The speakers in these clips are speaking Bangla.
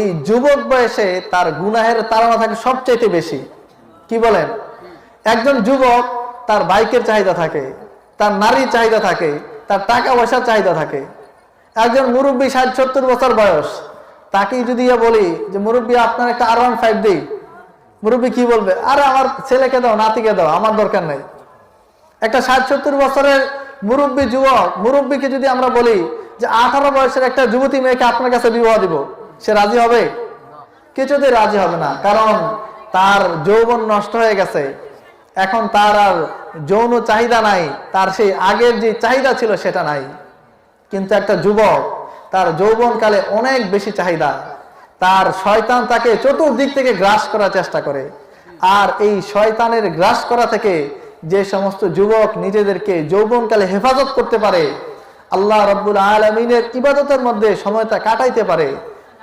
এই যুবক বয়সে তার গুনাহের তাড়না থাকে সবচাইতে বেশি। কি বলেন? একজন যুবক তার বাইকের চাহিদা থাকে, তার নারীর চাহিদা থাকে, তার টাকা পয়সার চাহিদা থাকে। একজন মুরব্বী ষাট সত্তর বছর বয়স, তাকেই যদি বলি যে, মুরব্বী, আপনার একটা আর ওয়ান ফাইভ দিই। মুরব্বী কি বলবে? আরে, আমার ছেলেকে দাও, নাতিকে দাও, আমার দরকার নেই। একটা ষাট সত্তর বছরের মুরব্বী যুবক, মুরব্বীকে যদি আমরা বলি যে, আঠারো বয়সের একটা যুবতী মেয়েকে আপনার কাছে বিবাহ দিব। সে রাজি হবে? কিছুতে রাজি হবে না, কারণ তার যৌবন নষ্ট হয়ে গেছে। এখন তার আর যৌন চাহিদা নাই, তার সেই আগের যে চাহিদা ছিল সেটা নাই। কিন্তু একটা যুবক, তার যৌবনকালে অনেক বেশি চাহিদা। তার শয়তান তাকে চতুর্দিক থেকে গ্রাস করার চেষ্টা করে। আর এই শয়তানের গ্রাস করা থেকে যে সমস্ত যুবক নিজেদেরকে যৌবনকালে হেফাজত করতে পারে, আল্লাহ রব্বুল আলমিনের ইবাদতের মধ্যে সময়টা কাটাইতে পারে।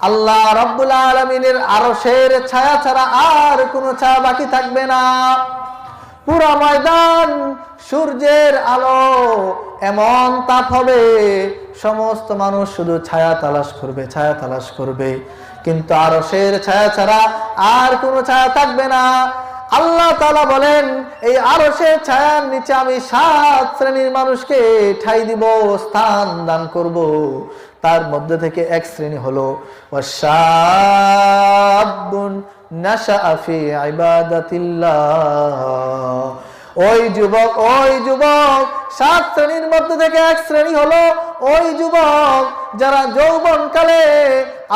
আল্লাহ রাব্বুল আলামিনের আরশের ছায়া ছাড়া আর কোনো ছায়া বাকি থাকবে না। পুরো ময়দান সূর্যের আলো এমন তাপ হবে, সমস্ত মানুষ শুধু ছায়া তালাশ করবে, ছায়া তালাশ করবে। কিন্তু আরশের ছায়া ছাড়া আর কোনো ছায়া থাকবে না। আল্লাহ তালা বলেন, এই আরশের ছায়ার নিচে আমি সাত শ্রেণির মানুষকে ঠাই দিব, স্থান দান করব। তার মধ্যে থেকে এক শ্রেণি হলো ওই যুবক ওই যুবক, সাত শ্রেণির মধ্যে থেকে এক শ্রেণি হলো, ওই যুবক যারা যৌবন কালে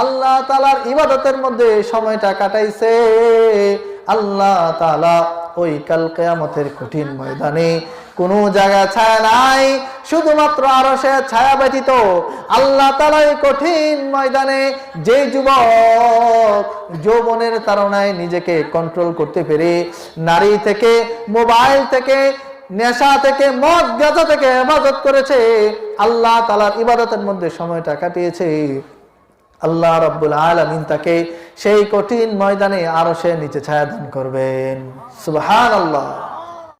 আল্লাহ তালার ইবাদতের মধ্যে সময়টা কাটাইছে, আল্লাহ তালা ওই কাল কেয়ামতের কঠিন ময়দানে কোনো জায়গা ছায়া নাই, শুধুমাত্র আরও সে ছায়া ব্যতীত। আল্লাহ তালা এই কঠিন ময়দানে যে যুবক যৌবনের তারণায় নিজেকে কন্ট্রোল করতে পেরে নারী থেকে মোবাইল থেকে, নেশা থেকে, মদ, গাঁজা থেকে হেফাজত করেছে, আল্লাহ তালার ইবাদতের মধ্যে সময়টা কাটিয়েছে। আল্লাহ রব্বুল আলমিন তাকে সেই কঠিন ময়দানে আরও সে নিচে ছায়া দান করবেন। সুবহান আল্লাহ